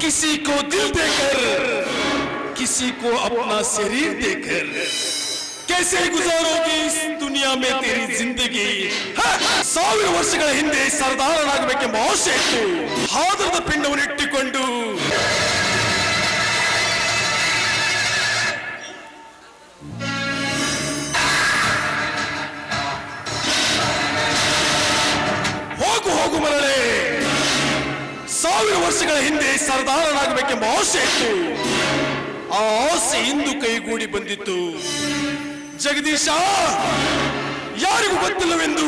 किसी को दिल देकर किसी को अपना शरीर देकर कैसे गुजारोगी इस दुनिया में तेरी जिंदगी ಹ! ಸಾವಿರ ವರ್ಷಗಳ ಹಿಂದೆ ಸರ್ದಾರನಾಗಬೇಕೆಂಬ ಆಸೆ ಇತ್ತು ಹಾದರದ ಪಿಂಡವನ್ನು ವರ್ಷಗಳ ಹಿಂದೆ ಸರ್ದಾರನಾಗಬೇಕೆಂಬ ಆಸೆ ಇತ್ತು. ಆ ಆಸೆ ಇಂದು ಕೈಗೂಡಿ ಬಂದಿತ್ತು. ಜಗದೀಶ, ಯಾರಿಗೂ ಗೊತ್ತಿಲ್ಲವೆಂದು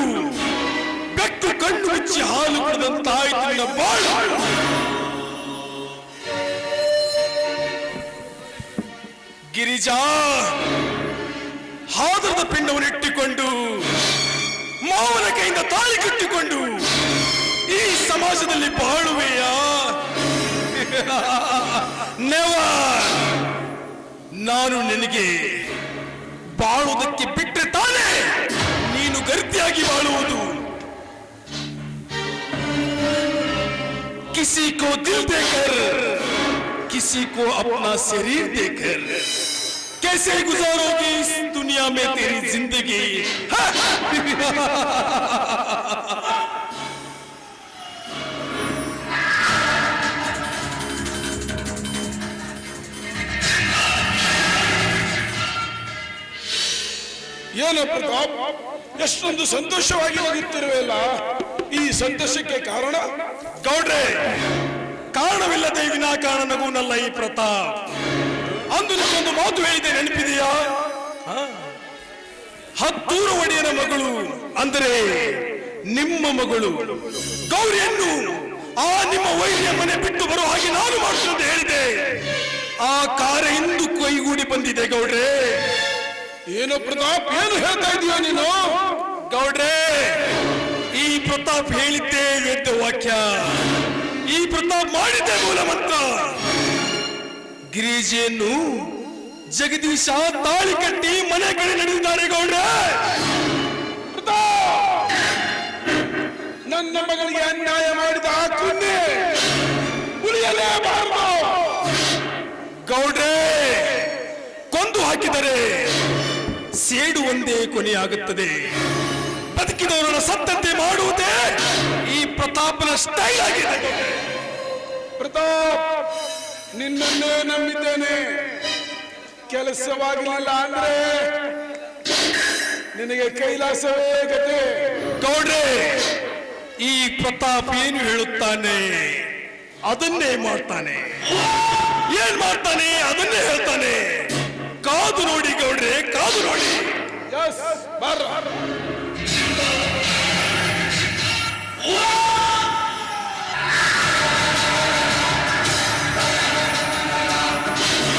ಬೆಕ್ಕು ಕಣ್ಣು ಮುಚ್ಚಿ ಹಾಲು ಕುಡಿದಂತಾಯ್ತು ನಿನ್ನ ಬಾಳು. ಗಿರಿಜಾ, ಹಾದರದ ಪಿಂಡವನ್ನು ಇಟ್ಟುಕೊಂಡು, ಮಾವನ ಕೈಯಿಂದ ತಾಳಿ ಕಟ್ಟಿಕೊಂಡು, ಈ ಸಮಾಜದಲ್ಲಿ ಬಾಳುವೆಯಾ? ನೆವರ್ ನಾನು ನಿನಗೆ ಬಾಳುವುದಕ್ಕೆ ಬಿಟ್ಟರೆ ತಾನೇ ನೀನು ಗರ್ತಿಯಾಗಿ ಬಾಳುವುದು किसी को दिल देकर किसी को अपना शरीर देकर कैसे गुजारोगी इस दुनिया में तेरी जिंदगी ಏನು ಪ್ರತಾಪ್, ಎಷ್ಟೊಂದು ಸಂತೋಷವಾಗಿ ಹೋಗುತ್ತಿರುವೆಲ್ಲ ಈ ಸಂತೋಷಕ್ಕೆ ಕಾರಣ ಗೌಡ್ರೆ, ಕಾರಣವಿಲ್ಲದೆ ವಿನಾಕಾರಣ ನಗುನಲ್ಲ ಈ ಪ್ರತಾಪ್. ಅಂದು ನಿಮ್ಮೊಂದು ಮಾತು ಹೇಳಿದೆ, ನೆನಪಿದೆಯಾ? ಹತ್ತೂರು ಒಡೆಯನ ಮಗಳು ಅಂದರೆ ನಿಮ್ಮ ಮಗಳು. ಗೌರಿಯನ್ನು ಆ ನಿಮ್ಮ ವೈರಿಯ ಮನೆ ಬಿಟ್ಟು ಬರೋ ಹಾಗೆ ನಾನು ಮಾಡಿದೆ ಹೇಳಿದೆ. ಆ ಕಾರ್ಯ ಇಂದು ಕೈಗೂಡಿ ಬಂದಿದೆ ಗೌಡ್ರೆ. ಏನು ಪ್ರತಾಪ್, ಏನು ಹೇಳ್ತಾ ಇದೀಯ ನೀನು? ಗೌಡ್ರೆ, ಈ ಪ್ರತಾಪ್ ಹೇಳಿದ್ದೆ ವೇದ ವಾಕ್ಯ. ಈ ಪ್ರತಾಪ್ ಮಾಡಿದ್ದೆ ಮೂಲ ಮಂತ್ರ. ಗಿರಿಜೆಯನ್ನು ಜಗದೀಶ ತಾಳಿ ಕಟ್ಟಿ ಮನೆ ಕಡೆ ನಡೆದಿದ್ದಾರೆ ಗೌಡ್ರೆ. ನನ್ನ ಮಗಳಿಗೆ ಅನ್ಯಾಯ ಮಾಡಿದ ಆ ಕುನ್ನೆ ಉಳಿಯಲೇಬಾರದು ಗೌಡ್ರೆ, ಕೊಂದು ಹಾಕಿದರೆ ಸೇಡು ಒಂದೇ ಕೊನೆಯಾಗುತ್ತದೆ. ಬದುಕಿದವರನ್ನ ಸತ್ತಂತೆ ಮಾಡುವುದೇ ಈ ಪ್ರತಾಪನ ಸ್ಟೈಲ್ ಆಗಿದೆ. ಪ್ರತಾಪ್ ನಿನ್ನನ್ನೇ ನಂಬಿದ್ದೇನೆ. ಕೆಲಸವಾಗಿಲ್ಲ ಅಂದ್ರೆ ನಿನಗೆ ಕೈಲಾಸವೇ ಗತಿ. ಗೌಡ್ರೆ ಈ ಪ್ರತಾಪ್ ಏನು ಹೇಳುತ್ತಾನೆ? ಅದನ್ನೇ ಮಾಡ್ತಾನೆ. ಏನ್ ಮಾಡ್ತಾನೆ? ಅದನ್ನೇ ಹೇಳ್ತಾನೆ. ಕಾದು ನೋಡಿ ಗೌಡ್ರೆ ಕಾದು ನೋಡಿ ಎಸ್ ಬರ್